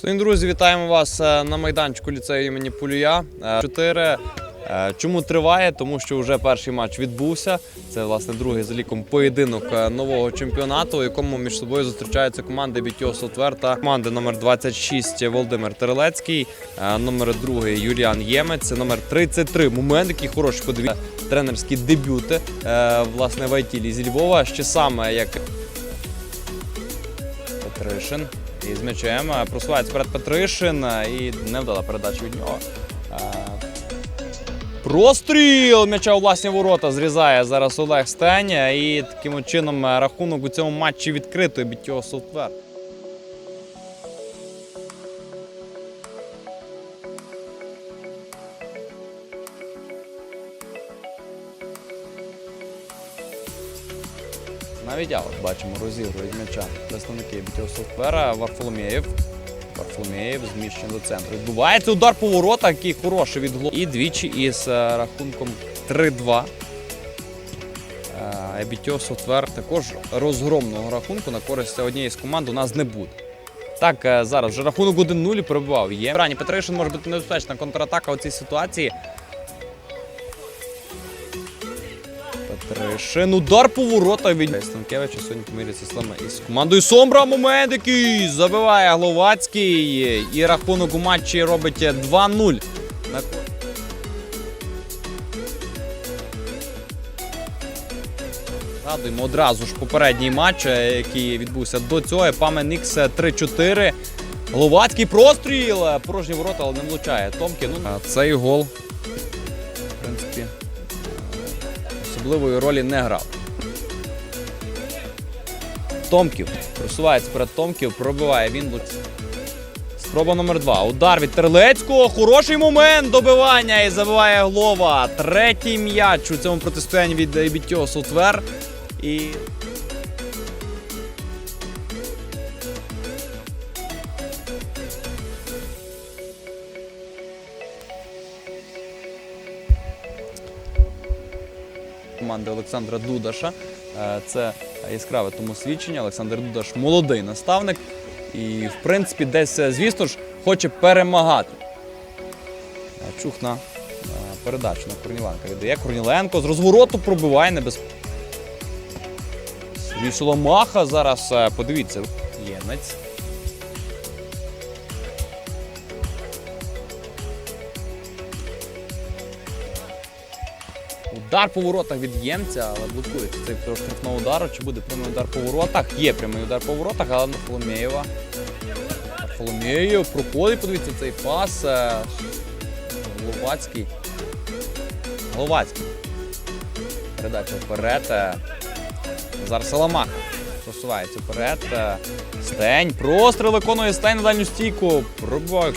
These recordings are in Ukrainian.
Шановні друзі, вітаємо вас е, на майданчику ліцею імені Пулюя. Е, Чотири. Е, Чому триває? Тому що вже перший матч відбувся. Це власне другий за ліком поєдинок е, нового чемпіонату, у якому між собою зустрічаються команди Бітьо Сотвер команди номер 26 Володимир Терелецький, е, номер 2 Юліан Ємець, номер 33 Момент, який хороший подивіться. Тренерські дебюти е, власне в Айтілі зі Львова. Ще саме як Петришин. І з м'ячем просувається перед Петришин і невдала передача від нього. Простріл м'яча у власні ворота зрізає зараз Олег Стень. е, І таким чином рахунок у цьому матчі відкритий бітьо Софтвер. Навіть от бачимо, розігрують м'яча представники Біттього Софтвера Варфоломєєв. Варфоломєєв зміщений до центру. Відбувається удар по воротах, який хороший від голови. І двічі із е, рахунком 3-2. Е, Біттього Софтвер також розгромного рахунку на користь однієї з команд у нас не буде. Так, е, зараз вже рахунок 1-0 перебував. Є. Рані Петришин може бути небезпечна контратака у цій ситуації. Петришин. Удар по воротах від Станкевича сьогодні поміряється саме із командою Сомбра. Момент який забиває Гловацький. І рахунок у матчі робить 2-0. На ко- одразу ж попередній матч, е, який відбувся до цього. Памен Ікс 3-4. Гловацький простріл. Е, Порожні ворота, але не влучає. Томкін. Ну, цей гол, в принципі, особливої ролі не грав. Томків. Просувається перед Томків, пробиває він. Спроба номер два. Удар від Терлецького. Хороший момент добивання і забиває Глова. Третій м'яч у цьому протистоянні від Бітьо Сутвер. І команди Олександра Дудаша. Е, Це яскраве тому свідчення. Олександр Дудаш молодий наставник. І, в принципі, десь, е, звісно ж, хоче перемагати. Е, Чухна передачу на Корніленка віддає. Корніленко з розвороту пробиває небезпечно. Соломаха зараз, подивіться, ємець. Удар по воротах від ємця, але блокується цей штрафного удару. Чи буде прямий удар по воротах? Є прямий удар по воротах, але на Фоломєєва. Фоломєєв проходить, подивіться цей пас. е, Головацький. Головацький. Передача вперед. е, Зараз Саламаха. Просувається вперед. е, Стень. Простріл виконує Стень на дальню стійку. Пробиває.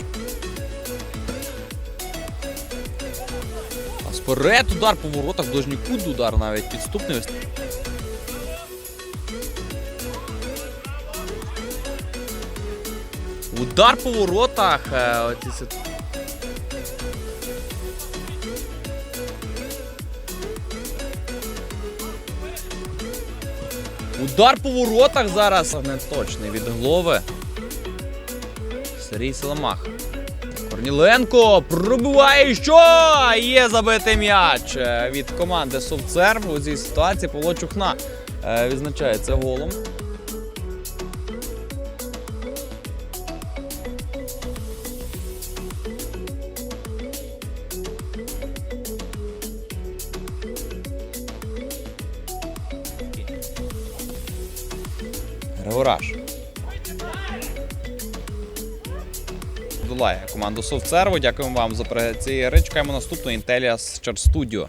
Вперед удар по воротах, ближній кут удар навіть підступний. Ось Удар по воротах. е, Удар по воротах зараз не точний від голови. Сергій Соломах. Корніленко пробиває що? Є забитий м'яч е, від команди Совцерв. У цій ситуації Павло Чухна е, відзначається голом. Григораш. Долає команду Совцерву. Дякуємо вам за гри. Чекаємо наступну Intellias Chart Studio.